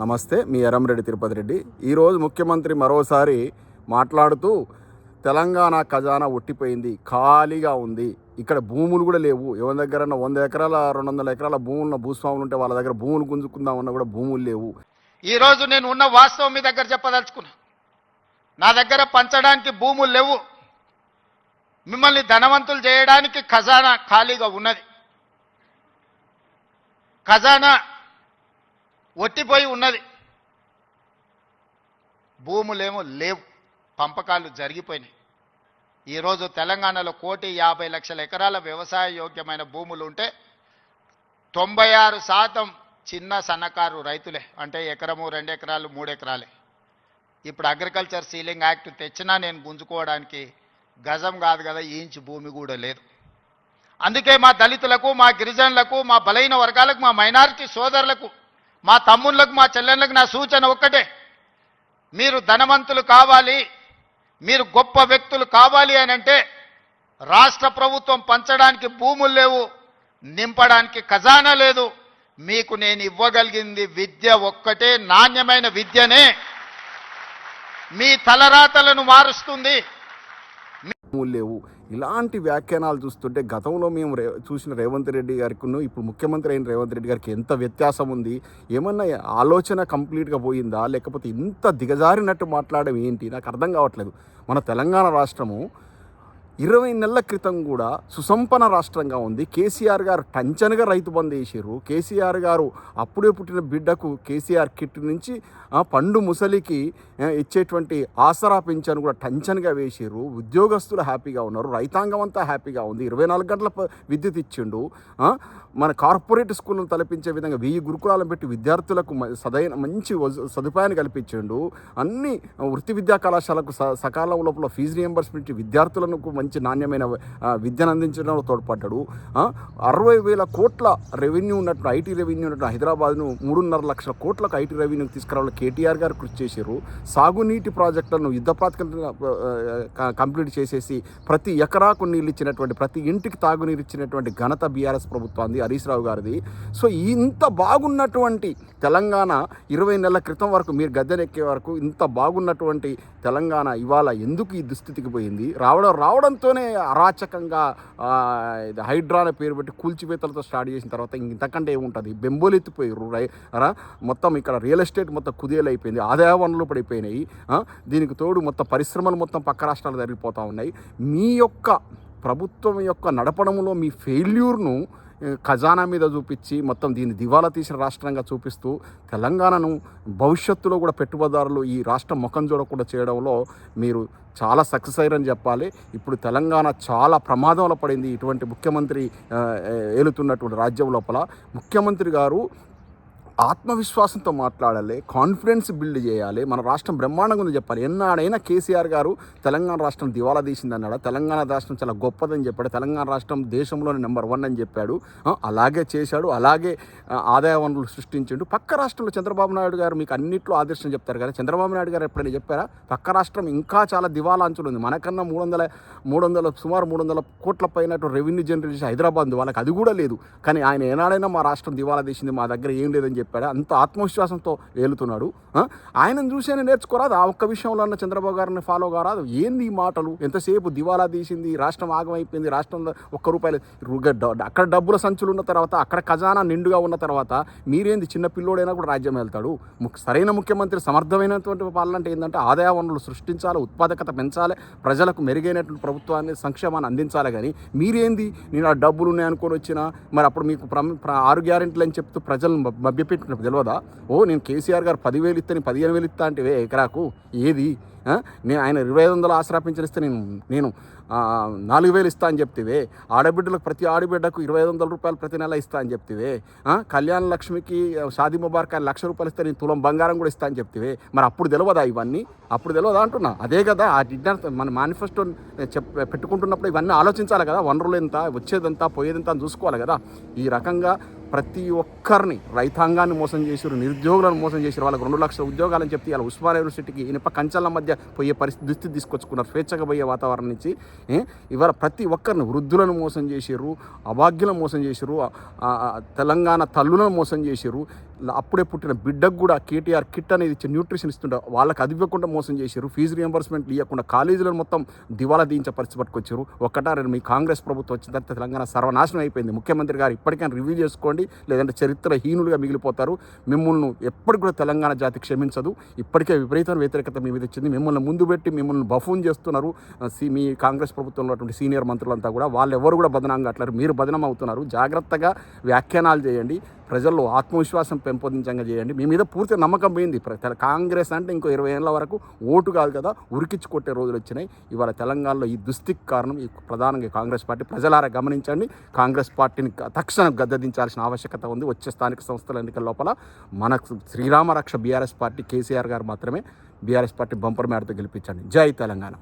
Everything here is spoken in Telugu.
నమస్తే మీ ఎరంరెడ్డి తిరుపతి రెడ్డి. ఈరోజు ముఖ్యమంత్రి మరోసారి మాట్లాడుతూ తెలంగాణ ఖజానా ఒట్టిపోయింది ఖాళీగా ఉంది. ఇక్కడ భూములు కూడా లేవు. ఎవరి దగ్గర వంద ఎకరాల రెండు వందల ఎకరాల భూములు భూస్వాములు ఉంటే వాళ్ళ దగ్గర భూములు గుంజుకుందామన్నా కూడా భూములు లేవు. ఈరోజు నేను ఉన్న వాస్తవం మీ దగ్గర చెప్పదలుచుకున్నా. నా దగ్గర పంచడానికి భూములు లేవు. మిమ్మల్ని ధనవంతులు చేయడానికి ఖజానా ఖాళీగా ఉన్నది. ఖజానా ఒట్టిపోయి ఉన్నది. భూములేమో లేవు. పంపకాలు జరిగిపోయినాయి. ఈరోజు తెలంగాణలో కోటి యాభై లక్షల ఎకరాల వ్యవసాయ యోగ్యమైన భూములు ఉంటే తొంభై ఆరు శాతం చిన్న సన్నకారు రైతులే. అంటే ఎకరము రెండు ఎకరాలు మూడు ఎకరాలే. ఇప్పుడు అగ్రికల్చర్ సీలింగ్ యాక్ట్ తెచ్చినా నేను గుంజుకోవడానికి గజం కాదు కదా ఇంచు భూమి కూడా లేదు. అందుకే మా దళితులకు మా గిరిజనులకు మా బలైన వర్గాలకు మా మైనారిటీ సోదరులకు మా తమ్ముళ్ళకు మా చెల్లెళ్ళకు నా సూచన ఒక్కటే. మీరు ధనవంతులు కావాలి మీరు గొప్ప వ్యక్తులు కావాలి అని అంటే రాష్ట్ర ప్రభుత్వం పంచడానికి భూములు లేవు నింపడానికి ఖజానా లేదు మీకు నేను ఇవ్వగలిగింది విద్య ఒక్కటే నాణ్యమైన విద్యనే. మీ తలరాతలను మారుస్తుంది. లేవు. ఇలాంటి వ్యాఖ్యానాలు చూస్తుంటే గతంలో మేము రే చూసిన రేవంత్ రెడ్డి గారికి ఇప్పుడు ముఖ్యమంత్రి అయిన రేవంత్ రెడ్డి గారికి ఎంత వ్యత్యాసం ఉంది? ఏమన్నా ఆలోచన కంప్లీట్గా పోయిందా? లేకపోతే ఇంత దిగజారినట్టు మాట్లాడడం ఏంటి? నాకు అర్థం కావట్లేదు. మన తెలంగాణ రాష్ట్రము ఇరవై నెలల క్రితం కూడా సుసంపన్న రాష్ట్రంగా ఉంది. కేసీఆర్ గారు టంచనగా రైతు బంద్ వేసారు కేసీఆర్ గారు అప్పుడే పుట్టిన బిడ్డకు కేసీఆర్ కిట్ నుంచి పండు ముసలికి ఇచ్చేటువంటి ఆసరా పింఛను కూడా టంచన్గా వేసారు ఉద్యోగస్తులు హ్యాపీగా ఉన్నారు. రైతాంగం అంతా హ్యాపీగా ఉంది. ఇరవై నాలుగు గంటల విద్యుత్ ఇచ్చిండు. మన కార్పొరేట్ స్కూళ్ళను తలపించే విధంగా వెయ్యి గురుకులాలను పెట్టి విద్యార్థులకు సదైన మంచి సదుపాయాన్ని కల్పించిండు. అన్ని వృత్తి విద్యా కళాశాలకు స సకాలం లోపల ఫీజు రియంబర్స్మెంట్ విద్యార్థులకు మంచి నాణ్యమైన విద్యను అందించడంలో తోడ్పడ్డాడు. అరవై వేల కోట్ల రెవెన్యూ ఉన్నట్టు ఐటీ రెవెన్యూ ఉన్నట్టు హైదరాబాద్ను మూడున్నర లక్షల కోట్లకు ఐటీ రెవెన్యూ తీసుకురావాలి కేటీఆర్ గారు కృషి చేశారు. సాగునీటి ప్రాజెక్టులను యుద్ధ ప్రాతిపదికన కంప్లీట్ చేసేసి ప్రతి ఎకరాకు నీళ్ళు ఇచ్చినటువంటి ప్రతి ఇంటికి తాగునీరు ఇచ్చినటువంటి ఘనత బీఆర్ఎస్ ప్రభుత్వాన్ని హరీష్ రావు గారిది. సో ఇంత బాగున్నటువంటి తెలంగాణ ఇరవై నెలల క్రితం వరకు మీరు గద్దెనెక్కే వరకు ఇంత బాగున్నటువంటి తెలంగాణ ఇవాళ ఎందుకు ఈ దుస్థితికి పోయింది? రావడం రావడం దాంతోనే అరాచకంగా ఇది హైడ్రాల పేరు పెట్టి కూల్చివేతలతో స్టార్ట్ చేసిన తర్వాత ఇంతకంటే ఏముంటుంది? బెంబోలెత్తిపోయారు రై మొత్తం ఇక్కడ రియల్ ఎస్టేట్ మొత్తం కుదేలైపోయింది. ఆదాయ వనరులు పడిపోయినాయి దీనికి తోడు మొత్తం పరిశ్రమలు మొత్తం పక్క రాష్ట్రాలు జరిగిపోతూ ఉన్నాయి. మీ యొక్క ప్రభుత్వం యొక్క నడపడంలో మీ ఫెయిల్యూర్ను ఖజానా మీద చూపించి మొత్తం దీన్ని దివాలా తీసిన రాష్ట్రంగా చూపిస్తూ తెలంగాణను భవిష్యత్తులో కూడా పెట్టుబడిదారులు ఈ రాష్ట్రం ముఖం చూడకుండా చేయడంలో మీరు చాలా సక్సెస్ అయ్యారని చెప్పాలి. ఇప్పుడు తెలంగాణ చాలా ప్రమాదంలో పడింది. ఇటువంటి ముఖ్యమంత్రి ఏలుతున్నటువంటి రాజ్యం లోపల ముఖ్యమంత్రి గారు ఆత్మవిశ్వాసంతో మాట్లాడాలి కాన్ఫిడెన్స్ బిల్డ్ చేయాలి. మన రాష్ట్రం బ్రహ్మాండంగా ఉంది చెప్పాలి. ఎన్నాడైనా కేసీఆర్ గారు తెలంగాణ రాష్ట్రం దివాలా తీసిందన్నాడు? తెలంగాణ రాష్ట్రం చాలా గొప్పదని చెప్పాడు. తెలంగాణ రాష్ట్రం దేశంలోనే నెంబర్ వన్ అని చెప్పాడు. అలాగే చేశాడు. అలాగే ఆదాయ వనరులు సృష్టించాడు. పక్క రాష్ట్రంలో చంద్రబాబు నాయుడు గారు మీకు అన్నింటిలో ఆదర్శం చెప్తారు కదా చంద్రబాబు నాయుడు గారు ఎప్పుడైనా చెప్పారా? పక్క రాష్ట్రం ఇంకా చాలా దివాలా అంచులు ఉంది. మనకన్నా మూడు వందల మూడు వందల సుమారు మూడు వందల కోట్ల పైన రెవెన్యూ జనరేట్ చేసి హైదరాబాద్ వాళ్ళకి అది కూడా లేదు. కానీ ఆయన ఏనాడైనా మా రాష్ట్రం దివాలా తీసింది మా దగ్గర ఏం లేదని చెప్పాడు. అంత ఆత్మవిశ్వాసంతో ఏలుతున్నాడు. ఆయనను చూసేనే నేర్చుకోరాదు. ఆ ఒక్క విషయంలో అన్న చంద్రబాబు గారిని ఫాలో కారాదు. ఏంది ఈ మాటలు? ఎంతసేపు దివాలా తీసింది? రాష్ట్రం ఆగమైపోయింది. రాష్ట్రంలో ఒక్క రూపాయలు రుగ- అక్కడ డబ్బుల సంచులు ఉన్న తర్వాత అక్కడ ఖజానా నిండుగా ఉన్న తర్వాత మీరేంది చిన్న పిల్లోడైనా కూడా రాజ్యం వెళ్తాడు సరైన ముఖ్యమంత్రి సమర్థమైనటువంటి పాలన అంటే ఏంటంటే ఆదాయ వనరులు సృష్టించాలి ఉత్పాదకత పెంచాలి ప్రజలకు మెరుగైనటువంటి ప్రభుత్వాన్ని సంక్షేమాన్ని అందించాలి కానీ మీరేంది? నేను ఆ డబ్బులు ఉన్నాయనుకొని వచ్చినా మరి అప్పుడు మీకు ఆరు గ్యారెంటీలు అని చెప్తూ ప్రజలను మభ్య- మభ్యపెట్టినప్పుడు తెలియదా ఓ నేను కేసీఆర్ గారు పదివేలు ఇస్తే నేను పదిహేను వేలు ఇస్తా అంటే ఎకరాకు? ఏది? నేను ఆయన ఇరవై ఐదు వందలు ఆసరా ఇస్తే నేను నేను నాలుగు వేలు ఇస్తా అని చెప్తివే? ఆడబిడ్డలకు ప్రతి ఆడబిడ్డకు ఇరవై ఐదు వందల రూపాయలు ప్రతి నెల ఇస్తా అని చెప్తివే? కళ్యాణ లక్ష్మికి షాదీ ముబార్క్ అని లక్ష రూపాయలు ఇస్తే నేను తులం బంగారం కూడా ఇస్తా అని చెప్తివే? మరి అప్పుడు తెలియదా ఇవన్నీ? అప్పుడు తెలియదా అంటున్నా? అదే కదా ఆ డిన్నర్ మన మేనిఫెస్టో చెప్ పెట్టుకుంటున్నప్పుడు ఇవన్నీ ఆలోచించాలి కదా? వనరులు ఎంత వచ్చేదంతా పోయేదంతా చూసుకోవాలి కదా? ఈ రకంగా ప్రతి ఒక్కరిని రైతాంగాన్ని మోసం చేసారు నిరుద్యోగులను మోసం చేశారు వాళ్ళకి రెండు లక్షల ఉద్యోగాలని చెప్పి వాళ్ళ ఉస్మాన్ యూనివర్సిటీకి ఇనుప కంచెల మధ్య పోయే పరిస్థితి దుస్థితి తీసుకొచ్చుకున్నారు స్వేచ్ఛగా పోయే వాతావరణం నుంచి. ఇవాళ ప్రతి ఒక్కరిని వృద్ధులను మోసం చేశారు అభాగ్యులను మోసం చేశారు తెలంగాణ తల్లులను మోసం చేశారు అప్పుడే పుట్టిన బిడ్డకు కూడా కేటీఆర్ కిట్ అనేది ఇచ్చి న్యూట్రిషన్ ఇస్తుండే. వాళ్ళకి అది ఇవ్వకుండా మోసం చేశారు ఫీజు రియంబర్స్మెంట్ ఇవ్వకుండా కాలేజీలను మొత్తం దివాలా దించే పరిస్థితి పట్టుకొచ్చారు ఒక్కటా రెండు మీ కాంగ్రెస్ ప్రభుత్వం వచ్చిన తర్వాత తెలంగాణ సర్వనాశనం అయిపోయింది. ముఖ్యమంత్రి గారు ఇప్పటికైనా రివ్యూ చేసుకోండి. లేదంటే చరిత్రహీనులుగా మిగిలిపోతారు. మిమ్మల్ని ఎప్పటికి కూడా తెలంగాణ జాతి క్షమించదు. ఇప్పటికే విపరీతమైన వ్యతిరేకత మీ మీద వచ్చింది. మిమ్మల్ని ముందు పెట్టి మిమ్మల్ని బఫూన్ చేస్తున్నారు. సి మీ కాంగ్రెస్ ప్రభుత్వంలో ఉన్నటువంటి సీనియర్ మంత్రులంతా కూడా. వాళ్ళు ఎవరు కూడా బదనాంగా అట్లా మీరు బదనం అవుతున్నారు. జాగ్రత్తగా వ్యాఖ్యానాలు చేయండి. ప్రజల్లో ఆత్మవిశ్వాసం పెంపొందించంగా చేయండి. మీ మీద పూర్తి నమ్మకం పోయింది. ప్ర- కాంగ్రెస్ అంటే ఇంకో ఇరవై ఏళ్ళ వరకు ఓటు కాదు కదా ఉరికిచ్చి కొట్టే రోజులు వచ్చినాయి. ఇవాళ తెలంగాణలో ఈ దుస్థితి కారణం ఈ ప్రధానంగా కాంగ్రెస్ పార్టీ. ప్రజలారా గమనించండి కాంగ్రెస్ పార్టీని తక్షణం గద్దదించాల్సిన ఆవశ్యకత ఉంది. వచ్చే స్థానిక సంస్థల ఎన్నికల లోపల మనకు శ్రీరామ రక్ష బీఆర్ఎస్ పార్టీ కేసీఆర్ గారు మాత్రమే బీఆర్ఎస్ పార్టీ బంపర్ మేడతో గెలిపించండి. జై తెలంగాణ.